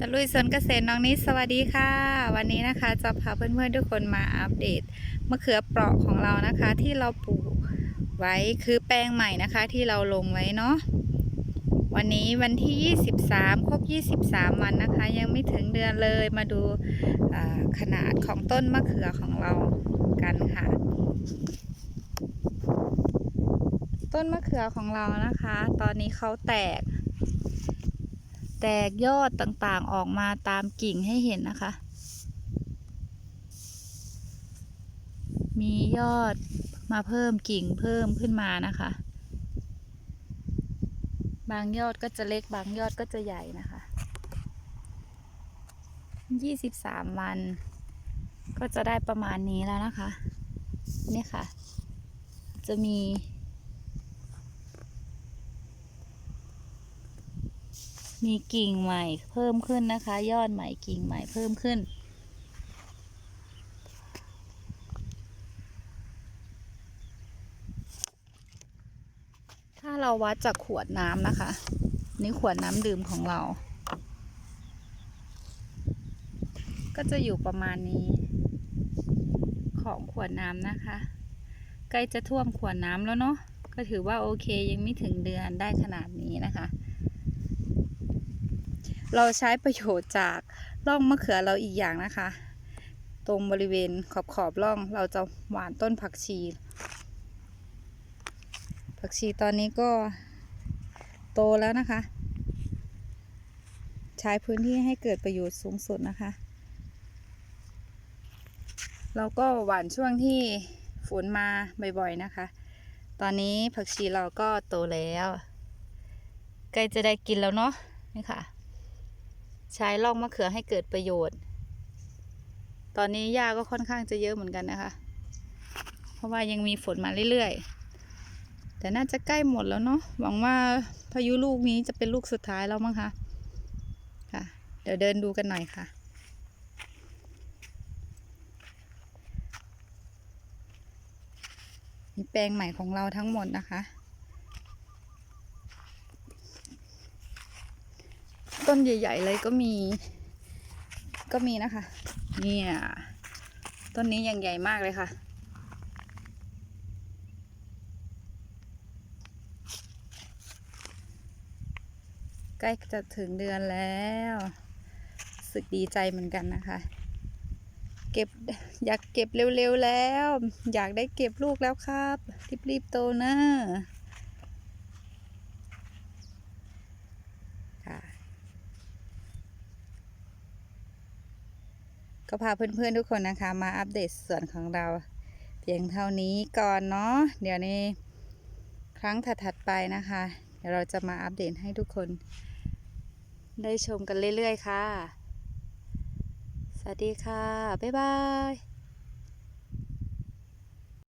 ตะลุยสวนเกษตรน้องนิดสวัสดีค่ะ วันนี้นะคะจะพาเพื่อนๆทุกคนมาอัปเดตมะเขือเปราะของเรานะคะ ที่เราปลูกไว้คือแปลงใหม่นะคะ ที่เราลงไว้เนาะวันนี้วันที่ 23 ครบ 23 วันนะคะ ยังไม่ถึงเดือนเลยมาดูขนาดของต้นมะเขือของเรากันค่ะ ต้นมะเขือของเรานะคะ ตอนนี้เขาแตก แตกยอดต่างๆออกมาตามกิ่งให้เห็นนะคะ มียอดมาเพิ่มกิ่งเพิ่มขึ้นมานะคะ บางยอดก็จะเล็กบางยอดก็จะใหญ่นะคะ 23 วัน ก็จะได้ประมาณนี้แล้วนะคะ นี่ค่ะ จะมี มีกิ่งใหม่เพิ่มขึ้นนะคะ ยอดใหม่กิ่งใหม่เพิ่มขึ้น ถ้าเราวัดจากขวดน้ำนะคะ นี่ขวดน้ำดื่มของเรา ก็จะอยู่ประมาณนี้ ของขวดน้ำนะคะ ใกล้จะท่วมขวดน้ำแล้วเนาะก็ถือว่าโอเคยังไม่ถึงเดือนได้ขนาดนี้นะคะ เราใช้ประโยชน์จากร่องมะเขือเราอีกอย่างนะคะ ตรงบริเวณขอบขอบร่องเราจะหว่านต้นผักชี ผักชีตอนนี้ก็โตแล้วนะคะ ใช้พื้นที่ให้เกิดประโยชน์สูงสุดนะคะ เราก็หว่านช่วงที่ฝนมาบ่อยๆนะคะ ตอนนี้ผักชีเราก็โตแล้ว ใกล้จะได้กินแล้วเนาะนี่ค่ะ ใช้ล่องมะเขือให้เกิดประโยชน์ ตอนนี้หญ้าก็ค่อนข้างจะเยอะเหมือนกันนะคะ เพราะว่ายังมีฝนมาเรื่อยๆ แต่น่าจะใกล้หมดแล้วเนาะ หวังว่าพายุลูกนี้จะเป็นลูกสุดท้ายแล้วมั้งคะ ค่ะ เดี๋ยวเดินดูกันหน่อยค่ะมีแปลงใหม่ของเราทั้งหมดนะคะ ต้นใหญ่ ๆ เลยก็มี ก็มีนะคะ เนี่ย ต้นนี้ยังใหญ่มากเลยค่ะ ใกล้จะถึงเดือนแล้วสึกดีใจเหมือนกันนะคะ เก็บอยากเก็บเร็วๆแล้ว อยากได้เก็บลูกแล้วครับ รีบๆโตนะ ก็พาเพื่อนๆทุกคนนะคะ มาอัปเดตส่วนของเรา เพียงเท่านี้ก่อนเนาะเดี๋ยวในครั้งถัดๆไปนะคะ เดี๋ยวเราจะมาอัปเดตให้ทุกคน ได้ชมกันเรื่อยๆค่ะ สวัสดีค่ะ บ๊ายบาย